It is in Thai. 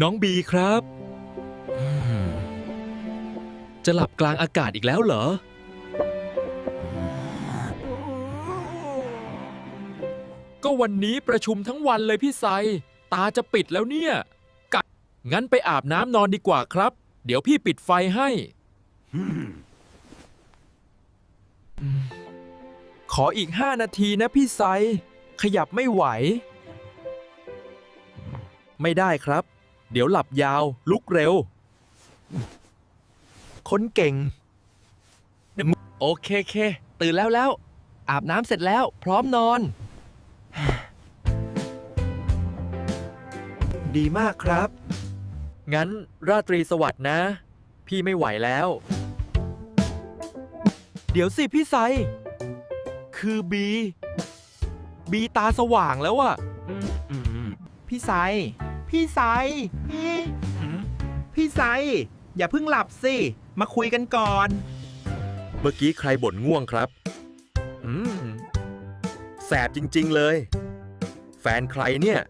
น้องบีครับ จะหลับกลางอากาศอีกแล้วเหรอ ก็วันนี้ประชุมทั้งวันเลยพี่ไซ ตาจะปิดแล้วเนี่ยกะงั้นไปอาบน้ำนอนดีกว่าครับ เดี๋ยวพี่ปิดไฟให้ ขออีกห้านาทีนะพี่ไซ ขยับไม่ไหว ไม่ได้ครับ เดี๋ยวหลับยาว ลุกเร็ว คนเก่ง โอเคเคตื่นแล้วแล้ว อาบน้ำเสร็จแล้ว พร้อมนอน ดีมากครับ งั้นราตรีสวัสดิ์นะ พี่ไม่ไหวแล้ว เดี๋ยวสิพี่ไซ คือบี บีตาสว่างแล้วอะอืมพี่ไซ พี่ไซพี่ไซ อย่าเพิ่งหลับสิ มาคุยกันก่อน เมื่อกี้ใครบ่นง่วงครับ อืม แสบจริง ๆ เลย แฟนใครเนี่ย